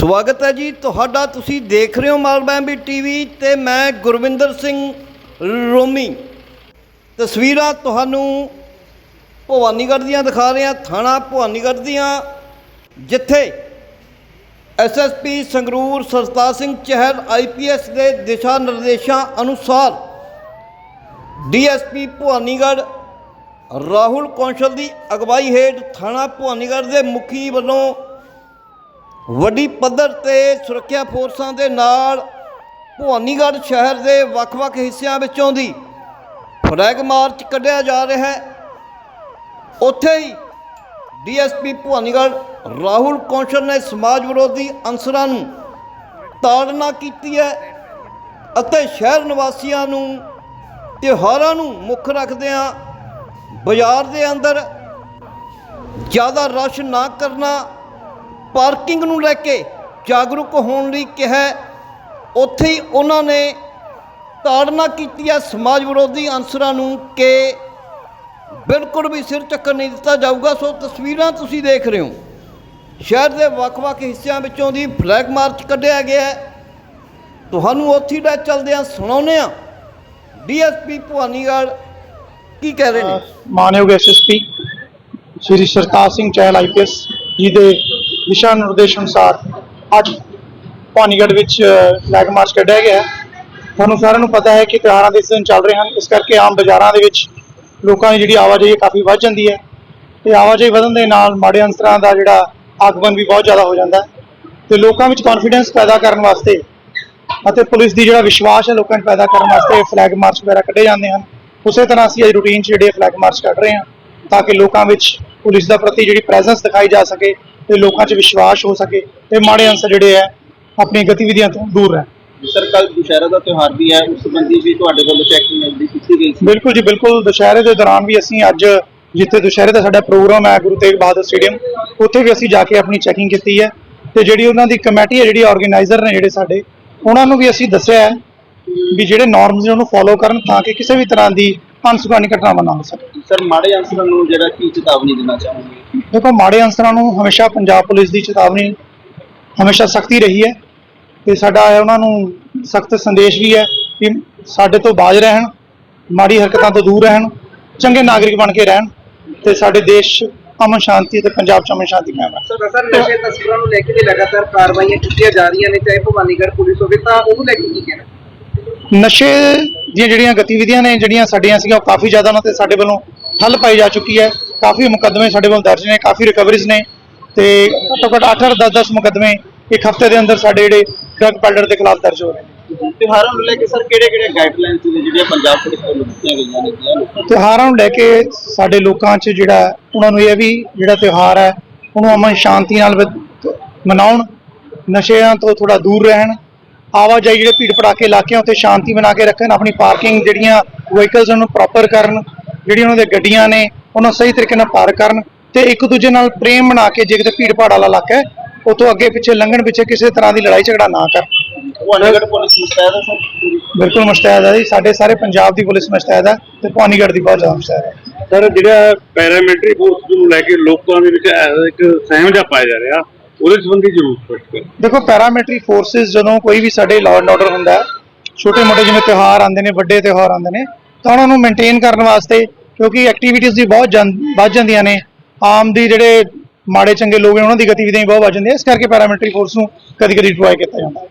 ਸਵਾਗਤ ਹੈ ਜੀ। ਤੁਹਾਡਾ ਤੁਸੀਂ ਦੇਖ ਰਹੇ ਹੋ ਮਾਲਬੈਂਬੀ ਟੀਵੀ ਤੇ ਮੈਂ ਗੁਰਵਿੰਦਰ ਸਿੰਘ ਰੋਮੀ। ਤਸਵੀਰਾਂ ਤੁਹਾਨੂੰ ਭਵਾਨੀਗੜ੍ਹ ਦੀਆਂ ਦਿਖਾ ਰਿਹਾ, ਥਾਣਾ ਭਵਾਨੀਗੜ੍ਹ ਦੀਆਂ, ਜਿੱਥੇ ਐਸਐਸਪੀ ਸੰਗਰੂਰ ਸਰਤਾਜ ਸਿੰਘ ਚਹਿਲ ਆਈਪੀਐਸ ਦੇ ਦਿਸ਼ਾ ਨਿਰਦੇਸ਼ਾਂ ਅਨੁਸਾਰ ਡੀਐਸਪੀ ਭਵਾਨੀਗੜ੍ਹ ਰਾਹੁਲ ਕੌਂਸਲ ਦੀ ਅਗਵਾਈ ਹੇਠ ਥਾਣਾ ਭਵਾਨੀਗੜ੍ਹ ਦੇ ਮੁਖੀ ਵੱਲੋਂ ਵੱਡੀ ਪੱਧਰ ਤੇ ਸੁਰੱਖਿਆ ਫੋਰਸਾਂ ਦੇ ਨਾਲ ਭਵਾਨੀਗੜ੍ਹ ਸ਼ਹਿਰ ਦੇ ਵੱਖ-ਵੱਖ ਹਿੱਸਿਆਂ ਵਿੱਚੋਂ ਦੀ ਫਲੈਗ ਮਾਰਚ ਕੱਢਿਆ ਜਾ ਰਿਹਾ ਹੈ। ਉੱਥੇ ਹੀ ਡੀਐਸਪੀ ਭਵਾਨੀਗੜ੍ਹ ਰਾਹੁਲ ਕੌਂਸਲ ਨੇ ਸਮਾਜ ਵਿਰੋਧੀ ਅਨਸਰਾਂ ਨੂੰ ਤਾੜਨਾ ਕੀਤੀ ਹੈ ਅਤੇ ਸ਼ਹਿਰ ਨਿਵਾਸੀਆਂ ਨੂੰ ਤਿਉਹਾਰਾਂ ਨੂੰ ਮੁੱਖ ਰੱਖਦਿਆਂ ਬਾਜ਼ਾਰ ਦੇ ਅੰਦਰ ਜ਼ਿਆਦਾ ਰਸ਼ ਨਾ ਕਰਨਾ ਪਾਰਕਿੰਗ ਨੂੰ ਲੈ ਕੇ ਜਾਗਰੂਕ ਹੋਣ ਲਈ ਕਿਹਾ ਉੱਥੇ ਹੀ ਉਹਨਾਂ ਨੇ ਤਾੜਨਾ ਕੀਤੀ ਹੈ। ਸਮਾਜ ਵਿਰੋਧੀ ਅਨਸਰਾਂ ਨੂੰ ਕਿ ਬਿਲਕੁਲ ਵੀ ਸਿਰ ਚੱਕਰ ਨਹੀਂ ਦਿੱਤਾ ਜਾਊਗਾ। ਸੋ ਤਸਵੀਰਾਂ ਤੁਸੀਂ ਦੇਖ ਰਹੇ ਹੋ। ਸ਼ਹਿਰ ਦੇ ਵੱਖ-ਵੱਖ ਹਿੱਸਿਆਂ ਵਿੱਚੋਂ ਦੀ ਫਲੈਗ ਮਾਰਚ ਕੱਢਿਆ ਗਿਆ ਹੈ। ਤੁਹਾਨੂੰ ਉੱਥੇ ਦਾ ਲੈ ਚੱਲਦੇ ਹਾਂ। ਸੁਣਾਉਂਦੇ ਹਾਂ। ਡੀਐਸਪੀ ਭਵਾਨੀਗੜ੍ਹ ਕੀ ਕਹਿ ਰਹੇ ਨੇ? ਮਾਨਯੋਗ ਐਸਐਸਪੀ, ਸ਼੍ਰੀ ਸਰਤਾਜ ਸਿੰਘ ਚਹਿਲ ਆਈਪੀਐਸ ਜੀ ਦੇ ਦਿਸ਼ਾ ਨਿਰਦੇਸ਼ ਅਨੁਸਾਰ ਅੱਜ ਪਾਣੀਗੜ੍ਹ ਵਿੱਚ ਫਲੈਗ ਮਾਰਚ ਕੱਢਿਆ ਗਿਆ ਤੁਹਾਨੂੰ ਸਾਰਿਆਂ ਨੂੰ ਪਤਾ ਹੈ ਕਿ ਤਿਉਹਾਰਾਂ ਦੇ ਸੀਜ਼ਨ ਚੱਲ ਰਹੇ ਹਨ। ਇਸ ਕਰਕੇ ਆਮ ਬਾਜ਼ਾਰਾਂ ਦੇ ਵਿੱਚ ਲੋਕਾਂ ਦੀ ਜਿਹੜੀ ਆਵਾਜਾਈ ਹੈ ਕਾਫੀ ਵੱਧ ਜਾਂਦੀ ਹੈ। ਤੇ ਆਵਾਜਾਈ ਵਧਣ ਦੇ ਨਾਲ ਮਾੜੇ ਅੰਸਰਾਂ ਦਾ ਜਿਹੜਾ ਆਗਮਨ ਵੀ ਬਹੁਤ ਜ਼ਿਆਦਾ ਹੋ ਜਾਂਦਾ ਹੈ। ਤੇ ਲੋਕਾਂ ਵਿੱਚ ਕੌਨਫੀਡੈਂਸ ਪੈਦਾ ਕਰਨ ਵਾਸਤੇ ਅਤੇ ਪੁਲਿਸ ਦੀ ਜਿਹੜਾ ਵਿਸ਼ਵਾਸ ਹੈ ਲੋਕਾਂ 'ਚ ਪੈਦਾ ਕਰਨ ਵਾਸਤੇ ਫਲੈਗ ਮਾਰਚ ਵਗੈਰਾ ਕੱਢੇ ਜਾਂਦੇ ਹਨ। ਉਸੇ ਤਰ੍ਹਾਂ ਅਸੀਂ ਅੱਜ ਰੂਟੀਨ 'ਚ ਜਿਹੜੇ ਫਲੈਗ ਮਾਰਚ ਕੱਢ ਰਹੇ ਹਾਂ ਤਾਂ ਕਿ ਲੋਕਾਂ ਵਿੱਚ ਪੁਲਿਸ ਦਾ ਪ੍ਰਤੀ ਜਿਹੜੀ ਪ੍ਰੈਜ਼ੈਂਸ ਦਿਖਾਈ ਜਾ ਸਕੇ ਤੇ ਲੋਕਾਂ 'ਚ ਵਿਸ਼ਵਾਸ ਹੋ ਸਕੇ ਤੇ ਮਾੜੇ ਅੰਸਰ ਜਿਹੜੇ ਹੈ ਆਪਣੀਆਂ ਗਤੀਵਿਧੀਆਂ ਤੋਂ ਦੂਰ ਰਹਿਣ। ਸਰ ਕੱਲ ਦੁਸ਼ਹਿਰਾ ਦਾ ਤਿਉਹਾਰ ਵੀ ਹੈ ਉਸ ਸੰਬੰਧੀ ਵੀ ਤੁਹਾਡੇ ਵੱਲੋਂ ਚੈਕਿੰਗ ਦੀ ਕੀਤੀ ਗਈ ਸੀ। ਬਿਲਕੁਲ ਜੀ ਬਿਲਕੁਲ। ਦੁਸ਼ਹਿਰੇ ਦੇ ਦੌਰਾਨ ਵੀ ਅਸੀਂ ਅੱਜ ਜਿੱਥੇ ਦੁਸ਼ਹਿਰੇ ਦਾ ਸਾਡਾ ਪ੍ਰੋਗਰਾਮ ਹੈ ਗੁਰੂ ਤੇਗ ਬਹਾਦਰ ਸਟੇਡੀਅਮ ਉੱਥੇ ਵੀ ਅਸੀਂ ਜਾ ਕੇ ਆਪਣੀ ਚੈਕਿੰਗ ਕੀਤੀ ਹੈ। ਤੇ ਜਿਹੜੀ ਉਹਨਾਂ ਦੀ ਕਮੇਟੀ ਹੈ ਜਿਹੜੀ ਆਰਗੇਨਾਈਜ਼ਰ ਨੇ ਜਿਹੜੇ ਸਾਡੇ ਉਹਨਾਂ ਨੂੰ ਵੀ ਅਸੀਂ ਦੱਸਿਆ ਹੈ ਵੀ ਜਿਹੜੇ ਨਾਰਮਸ ਨੇ ਉਹਨੂੰ ਫੋਲੋ ਕਰਨ ਤਾਂ ਕਿ ਕਿਸੇ ਵੀ ਤਰ੍ਹਾਂ ਦੀ ਅਨਸੁਖਾਨੀ ਘਟਨਾਵਾਂ ਨਾ ਹੋ ਸਕੇ ਸਰ ਮਾੜੇ ਅੰਸਰਾਂ ਨੂੰ ਜਿਹੜਾ ਕੀ ਚੇਤਾਵਨੀ ਦੇਣਾ ਚਾਹੋਗੇ? ਦੇਖੋ ਮਾੜੇ ਅੰਸਰਾਂ ਨੂੰ ਹਮੇਸ਼ਾ ਪੰਜਾਬ ਪੁਲਿਸ ਦੀ ਚੇਤਾਵਨੀ ਹਮੇਸ਼ਾ ਸਖਤੀ ਰਹੀ ਹੈ ਤੇ ਸਾਡਾ ਉਹਨਾਂ ਨੂੰ ਸਖਤ ਸੰਦੇਸ਼ ਵੀ ਹੈ ਕਿ ਸਾਡੇ ਤੋਂ ਬਾਜ ਰਹਿਣ ਮਾੜੀ ਹਰਕਤਾਂ ਤੋਂ ਦੂਰ ਰਹਿਣ ਚੰਗੇ ਨਾਗਰਿਕ ਬਣ ਕੇ ਰਹਿਣ ਤੇ ਸਾਡੇ ਦੇਸ਼ ਅਮਨ ਸ਼ਾਂਤੀ ਤੇ ਪੰਜਾਬ 'ਚ ਅਮਨ ਸ਼ਾਂਤੀ ਕਾਇਮ ਰਹੇ ਸਰ ਸਰ ਨਸ਼ੇ ਤਸਕਰਾਂ ਨੂੰ ਲੈ ਕੇ ਵੀ ਲਗਾਤਾਰ ਕਾਰਵਾਈਆਂ ਕੀਤੀਆਂ ਜਾ ਰਹੀਆਂ ਨੇ ਚਾਹੇ ਭਵਾਨੀਗੜ੍ਹ ਪੁਲਿਸ ਹੋਵੇ ਤਾਂ ਉਹਨੂੰ ਲੈ ਕੇ ਕੀ ਕਹਿਣਾ? ਨਸ਼ੇ ਦੀਆਂ ਜਿਹੜੀਆਂ ਗਤੀਵਿਧੀਆਂ ਨੇ ਜਿਹੜੀਆਂ ਸਾਡੀਆਂ ਸੀਗੀਆਂ ਉਹ ਕਾਫੀ ਜ਼ਿਆਦਾ ਉਹਨਾਂ ਤੇ ਸਾਡੇ ਵੱਲੋਂ ਠੱਲ ਪਾਈ ਜਾ ਚੁੱਕੀ ਹੈ। ਕਾਫੀ ਮੁਕੱਦਮੇ ਸਾਡੇ ਵੱਲੋਂ ਦਰਜ ਨੇ ਕਾਫੀ ਰਿਕਵਰੀਜ਼ ਨੇ ਤੇ ਘੱਟੋ ਘੱਟ 8 10 10 ਮੁਕੱਦਮੇ ਇੱਕ ਹਫ਼ਤੇ ਦੇ ਅੰਦਰ ਸਾਡੇ ਜਿਹੜੇ ਡਰੱਗ ਪੈਡਲਰ ਦੇ ਖਿਲਾਫ ਦਰਜ ਹੋ ਰਹੇ ਨੇ। ਤਿਉਹਾਰਾਂ ਨੂੰ ਲੈ ਕੇ ਸਰ ਕਿਹੜੇ ਕਿਹੜੇ ਗਾਈਡਲਾਈਨਸ ਨੇ ਜਿਹੜੀਆਂ ਪੰਜਾਬ ਪੁਲਿਸ ਵੱਲੋਂ ਦਿੱਤੀਆਂ ਗਈਆਂ ਨੇ? ਤਿਉਹਾਰਾਂ ਨੂੰ ਲੈ ਕੇ ਸਾਡੇ ਲੋਕਾਂ 'ਚ ਜਿਹੜਾ ਉਹਨਾਂ ਨੂੰ ਇਹ ਵੀ ਜਿਹੜਾ ਤਿਉਹਾਰ ਹੈ ਉਹਨੂੰ ਅਮਨ ਸ਼ਾਂਤੀ ਨਾਲ ਮਨਾਉਣ ਨਸ਼ਿਆਂ ਤੋਂ ਥੋੜਾ ਦੂਰ ਰਹਿਣ ਆਵਾਜਾਈ ਜਿਹੜੇ ਭੀੜ ਭੜਾਕੇ ਇਲਾਕਿਆਂ ਉੱਤੇ ਸ਼ਾਂਤੀ ਬਣਾ ਕੇ ਰੱਖਣ ਆਪਣੀ ਪਾਰਕਿੰਗ ਜਿਹੜੀਆਂ ਵਹੀਕਲਸ ਨੂੰ ਪ੍ਰੋਪਰ ਕਰਨ ਜਿਹੜੀਆਂ ਉਹਨਾਂ ਦੇ ਗੱਡੀਆਂ ਨੇ ਉਹਨਾਂ ਸਹੀ ਤਰੀਕੇ ਨਾਲ ਪਾਰਕ ਕਰਨ ਤੇ ਇੱਕ ਦੂਜੇ ਨਾਲ ਪ੍ਰੇਮ ਬਣਾ ਕੇ ਜੇ ਕਿਤੇ ਭੀੜ ਭਾੜ ਵਾਲਾ ਇਲਾਕਾ ਹੈ ਉਤੋਂ ਅੱਗੇ ਪਿੱਛੇ ਲੰਘਣ ਪਿੱਛੇ ਕਿਸੇ ਤਰ੍ਹਾਂ ਦੀ ਲੜਾਈ ਝਗੜਾ ਨਾ ਕਰਨ। ਭਵਾਨੀਗੜ੍ਹ ਪੁਲਿਸ ਮੁਸਤੈਦ ਹੈ ਸਰ? ਬਿਲਕੁਲ ਮੁਸ਼ਤੈਦ ਹੈ ਜੀ ਸਾਡੇ ਸਾਰੇ ਪੰਜਾਬ ਦੀ ਪੁਲਿਸ ਮੁਸ਼ਤੈਦ ਹੈ ਤੇ ਪਾਣੀਗੜ੍ਹ ਦੀ ਬਹੁਤ ਜ਼ਿਆਦਾ ਮੁਸ਼ਤੈਦ ਹੈ। ਸਰ ਜਿਹੜਾ ਪੈਰਾਮਿਲਟਰੀ ਫੋਰਸ ਨੂੰ ਲੈ ਕੇ ਲੋਕਾਂ ਦੇ ਵਿੱਚ ਇੱਕ ਸਹਿਮ ਪਾਇਆ ਜਾ ਰਿਹਾ ਉਹਦੇ ਸੰਬੰਧੀ ਜ਼ਰੂਰ ਸਪਸ਼ਟ ਕਰੋ ਦੇਖੋ ਪੈਰਾਮਿਲਟਰੀ ਫੋਰਸਿਸ ਜਦੋਂ ਕੋਈ ਵੀ ਸਾਡੇ ਲਾਅ ਐਂਡ ਆਰਡਰ ਹੁੰਦਾ ਛੋਟੇ ਮੋਟੇ ਜਿਵੇਂ ਤਿਉਹਾਰ ਆਉਂਦੇ ਨੇ, ਵੱਡੇ ਤਿਉਹਾਰ ਆਉਂਦੇ ਨੇ, ਤਾਂ ਉਹਨਾਂ ਨੂੰ ਮੇਨਟੇਨ ਕਰਨ ਵਾਸਤੇ ਕਿਉਂਕਿ ਐਕਟੀਵਿਟੀਜ਼ ਵੀ ਬਹੁਤ ਜਾਂ- ਵੱਧ ਜਾਂਦੀਆਂ ਨੇ। ਆਮ ਦੀ ਜਿਹੜੇ ਮਾੜੇ ਚੰਗੇ ਲੋਕ ਨੇ, ਉਹਨਾਂ ਦੀ ਗਤੀਵਿਧੀਆਂ ਵੀ ਬਹੁਤ ਵੱਧ ਜਾਂਦੀਆਂ ਇਸ ਕਰਕੇ ਪੈਰਾਮਿਲਟਰੀ ਫੋਰਸ ਨੂੰ ਕਦੀ ਕਦੀ ਡਿਪਲੋਏ ਕੀਤਾ ਜਾਂਦਾ ਹੈ।